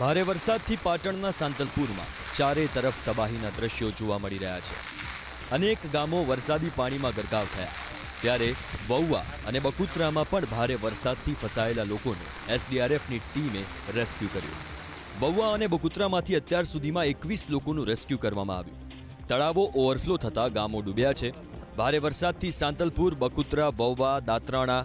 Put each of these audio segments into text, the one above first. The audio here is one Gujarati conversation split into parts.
ભારે વરસાદથી પાટણના સાંતલપુરમાં ચારે તરફ તબાહીના દ્રશ્યો જોવા મળી રહ્યા છે. અનેક ગામો વરસાદી પાણીમાં ગરકાવ થયા. ત્યારે વૌવા અને બકુત્રામાં પણ ભારે વરસાદથી ફસાયેલા લોકોને એસડીઆરએફની ટીમે રેસ્ક્યુ કર્યું. વૌવા અને બકુત્રામાંથી અત્યાર સુધીમાં એકવીસ લોકોનું રેસ્ક્યુ કરવામાં આવ્યું. તળાવો ઓવરફ્લો થતાં ગામો ડૂબ્યા છે. ભારે વરસાદથી સાંતલપુર બકુત્રા વૌવા દાત્રાણા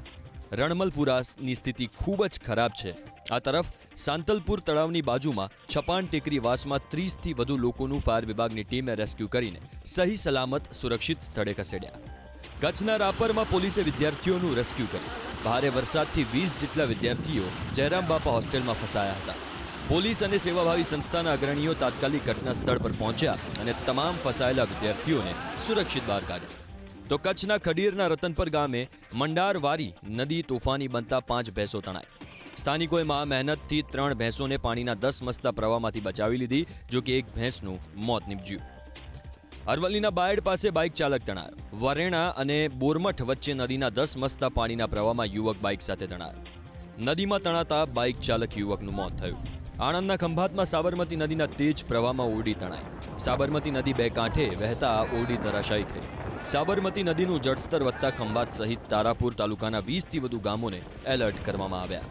રણમલપુરાની સ્થિતિ ખૂબ જ ખરાબ છે. આ તરફ સાંતલપુર તળાવની બાજુમાં છપાન ટેકરી વાસમાં ત્રીસથી વધુ લોકોનું ફાયર વિભાગની ટીમે રેસ્ક્યુ કરીને સહી સલામત સુરક્ષિત સ્થળે ખસેડ્યા. કચ્છના રાપરમાં પોલીસે વિદ્યાર્થીઓનું રેસ્ક્યુ કર્યું. ભારે વરસાદથી વીસ જેટલા વિદ્યાર્થીઓ જયરામ બાપા હોસ્ટેલમાં ફસાયા હતા. પોલીસ અને સેવાભાવી સંસ્થાના અગ્રણીઓ તાત્કાલિક ઘટના સ્થળ પર પહોંચ્યા અને તમામ ફસાયેલા વિદ્યાર્થીઓને સુરક્ષિત બહાર કાઢ્યા. તો કચ્છના ખડીરના રતનપર ગામે મંડારવારી નદી તોફાની બનતા પાંચ ભેંસો તણાઈ. સ્થાનિકોએ મા મહેનતથી ત્રણ ભેંસોને પાણીના દસ મસ્તા પ્રવાહમાંથી બચાવી લીધી, જો કે એક ભેંસનું મોત નીપજ્યું. અરવલ્લીના બાયડ પાસે બાઇક ચાલક તણાયો. વરેણા અને બોરમઠ વચ્ચે નદીના દસ મસ્તા પાણીના પ્રવાહમાં યુવક બાઇક સાથે તણાયો. નદીમાં તણાતા બાઇક ચાલક યુવકનું મોત થયું. આણંદના ખંભાતમાં સાબરમતી નદીના તેજ પ્રવાહમાં ઓરડી તણાઈ. સાબરમતી નદી બે કાંઠે વહેતા ઓરડી ધરાશાયી થઈ. સાબરમતી નદીનું જળસ્તર વધતા ખંભાત સહિત તારાપુર તાલુકાના વીસથી વધુ ગામોને એલર્ટ કરવામાં આવ્યા.